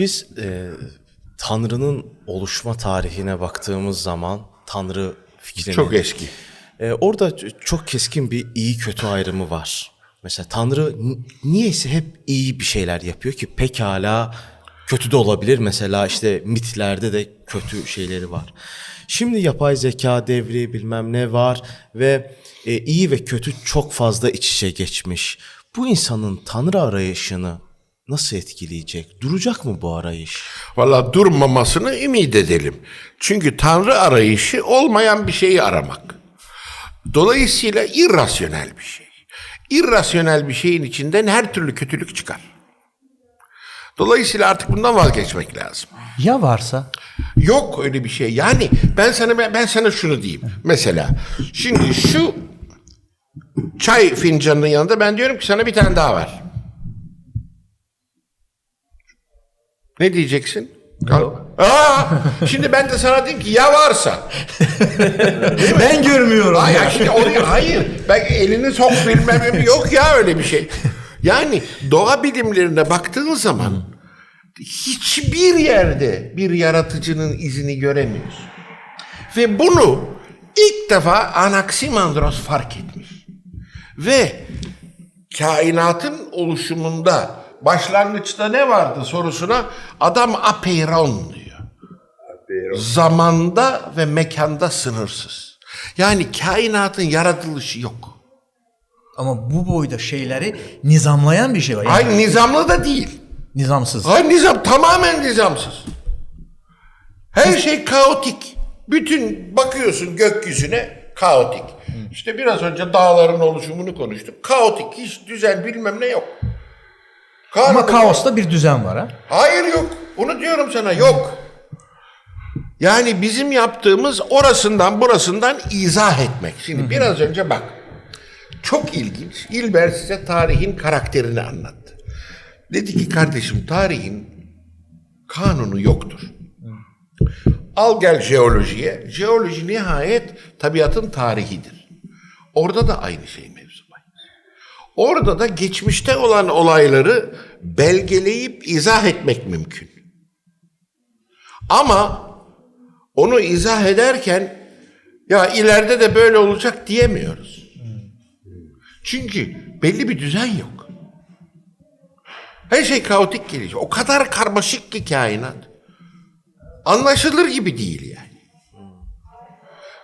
Biz e, Tanrı'nın oluşma tarihine baktığımız zaman Tanrı fikrini... Çok eski. E, orada çok keskin bir iyi kötü ayrımı var. Mesela Tanrı niyeyse hep iyi bir şeyler yapıyor ki pekala kötü de olabilir. Mesela işte mitlerde de kötü şeyleri var. Şimdi yapay zeka devri bilmem ne var ve e, iyi ve kötü çok fazla iç içe geçmiş. Bu insanın Tanrı arayışını nasıl etkileyecek? Duracak mı bu arayış? Valla durmamasını ümit edelim. Çünkü Tanrı arayışı olmayan bir şeyi aramak. Dolayısıyla irrasyonel bir şey. İrrasyonel bir şeyin içinden her türlü kötülük çıkar. Dolayısıyla artık bundan vazgeçmek lazım. Ya varsa? Yok öyle bir şey. Yani ben sana ben, sana şunu diyeyim. Mesela şimdi şu çay fincanının yanında ben diyorum ki sana bir tane daha var. Ne diyeceksin? Aa, şimdi ben de sana diyeyim ki ya varsa. Ben görmüyorum. Hayır, şimdi oraya, hayır. Ben elini sok bilmem yok ya öyle bir şey. Yani doğa bilimlerine baktığın zaman hiçbir yerde bir yaratıcının izini göremiyorsun. Ve bunu ilk defa Anaximandros fark etmiş. Ve kainatın oluşumunda başlangıçta ne vardı sorusuna adam apeiron diyor. Zamanda ve mekanda sınırsız. Yani kainatın yaratılışı yok. Ama bu boyda şeyleri nizamlayan bir şey var. Yani Hayır nizamlı da değil. nizamsız. Hayır nizam tamamen nizamsız. Her şey kaotik. Bütün bakıyorsun gökyüzüne kaotik. İşte biraz önce dağların oluşumunu konuştuk. Kaotik, hiç düzen bilmem ne yok. Ama Karnı- kaosta bir düzen var ha. Hayır yok. Bunu diyorum sana yok. Yani bizim yaptığımız orasından burasından izah etmek. Şimdi biraz önce bak. Çok ilginç. İlber size tarihin karakterini anlattı. Dedi ki kardeşim tarihin kanunu yoktur. Al gel jeolojiye. Jeoloji nihayet tabiatın tarihidir. Orada da aynı şey mevzu var. Orada da geçmişte olan olayları belgeleyip izah etmek mümkün. Ama onu izah ederken ya ileride de böyle olacak diyemiyoruz. Çünkü belli bir düzen yok. Her şey kaotik geliyor. O kadar karmaşık ki kainat. Anlaşılır gibi değil yani.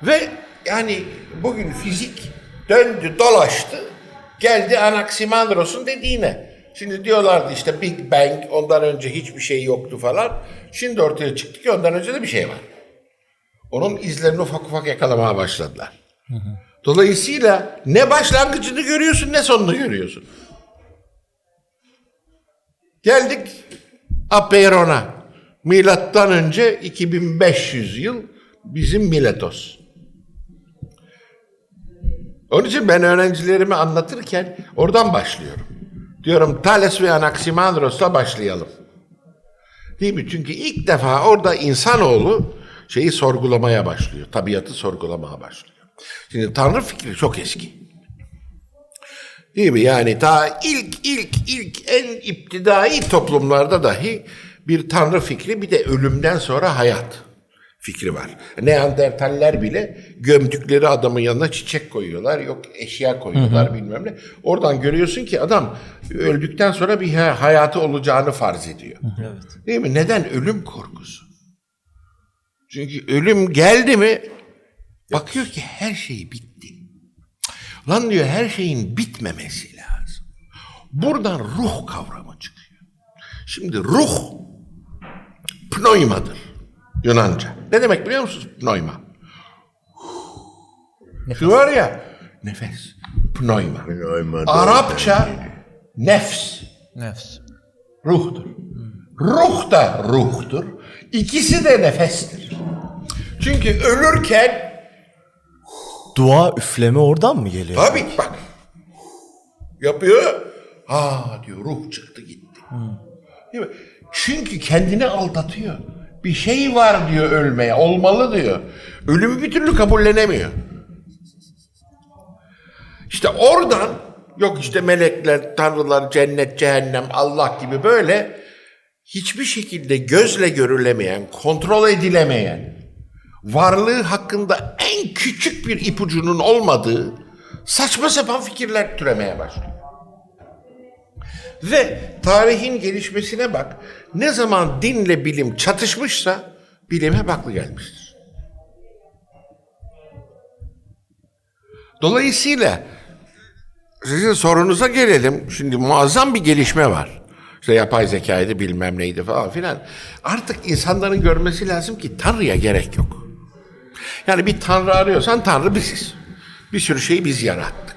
Ve yani bugün fizik döndü dolaştı geldi Anaximandros'un dediğine. Şimdi diyorlardı işte Big Bang ondan önce hiçbir şey yoktu falan. Şimdi ortaya çıktı ki ondan önce de bir şey var. Onun izlerini ufak ufak yakalamaya başladılar. Dolayısıyla ne başlangıcını görüyorsun ne sonunu görüyorsun. Geldik Apeiron'a. Milattan önce 2500 yıl bizim Miletos. Onun için ben öğrencilerime anlatırken oradan başlıyorum. Diyorum Thales ve Anaximandros'la başlayalım. Değil mi? Çünkü ilk defa orada insanoğlu şeyi sorgulamaya başlıyor. Tabiatı sorgulamaya başlıyor. Şimdi Tanrı fikri çok eski. Değil mi? Yani ta ilk ilk ilk en iptidai toplumlarda dahi bir tanrı fikri bir de ölümden sonra hayat fikri var. Neandertaller bile gömdükleri adamın yanına çiçek koyuyorlar, yok eşya koyuyorlar bilmem ne. Oradan görüyorsun ki adam öldükten sonra bir ha- hayatı olacağını farz ediyor. Evet. Değil mi? Neden? Ölüm korkusu. Çünkü ölüm geldi mi bakıyor ki her şey bitti. Lan diyor her şeyin bitmemesi lazım. Buradan ruh kavramı çıkıyor. Şimdi ruh pneumadır Yunanca. Ne demek biliyor musunuz pneuma? Şu var ya nefes. Pneuma. Arapça nefs. Nefs. Ruhtur. Ruh da ruhtur. İkisi de nefestir. Çünkü ölürken Dua üfleme oradan mı geliyor? tabii bak yapıyor. Ha diyor ruh çıktı gitti. Değil mi? Çünkü kendini aldatıyor. Bir şey var diyor ölmeye. Olmalı diyor. Ölümü bir türlü kabullenemiyor. İşte oradan yok işte melekler, tanrılar, cennet, cehennem, Allah gibi böyle hiçbir şekilde gözle görülemeyen, kontrol edilemeyen, varlığı hakkında en küçük bir ipucunun olmadığı saçma sapan fikirler türemeye başlıyor. Ve tarihin gelişmesine bak. Ne zaman dinle bilim çatışmışsa bilim hep haklı gelmiştir. Dolayısıyla sizin sorunuza gelelim. Şimdi muazzam bir gelişme var. İşte yapay zekaydı bilmem neydi falan filan. Artık insanların görmesi lazım ki Tanrı'ya gerek yok. Yani bir Tanrı arıyorsan Tanrı biziz. Bir sürü şeyi biz yarattık.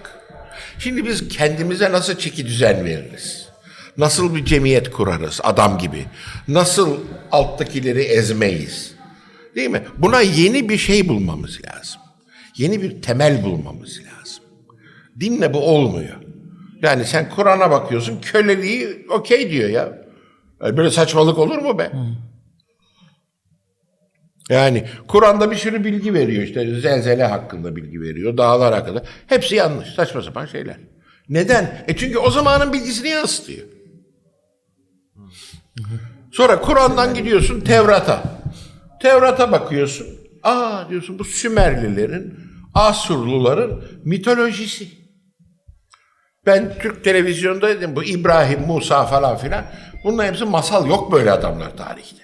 Şimdi biz kendimize nasıl çeki düzen veririz? Nasıl bir cemiyet kurarız adam gibi? Nasıl alttakileri ezmeyiz? Değil mi? Buna yeni bir şey bulmamız lazım. Yeni bir temel bulmamız lazım. Dinle bu olmuyor. Yani sen Kur'an'a bakıyorsun köleliği okey diyor ya. Yani Böyle saçmalık olur mu be? Yani Kur'an'da bir sürü bilgi veriyor işte zelzele hakkında bilgi veriyor, dağlar hakkında. Hepsi yanlış, saçma sapan şeyler. Neden? E çünkü o zamanın bilgisini yansıtıyor. Sonra Kur'an'dan gidiyorsun Tevrat'a. Tevrat'a bakıyorsun. Aa diyorsun bu Sümerlilerin, Asurluların mitolojisi. Ben Türk televizyonda dedim bu İbrahim, Musa falan filan. Bunların hepsi masal yok böyle adamlar tarihte.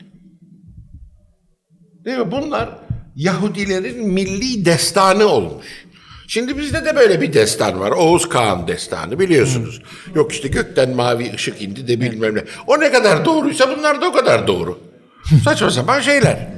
Değil mi? Bunlar Yahudilerin milli destanı olmuş. Şimdi bizde de böyle bir destan var. Oğuz Kağan destanı biliyorsunuz. Yok işte gökten mavi ışık indi de bilmem ne. O ne kadar doğruysa bunlar da o kadar doğru. Saçma sapan şeyler.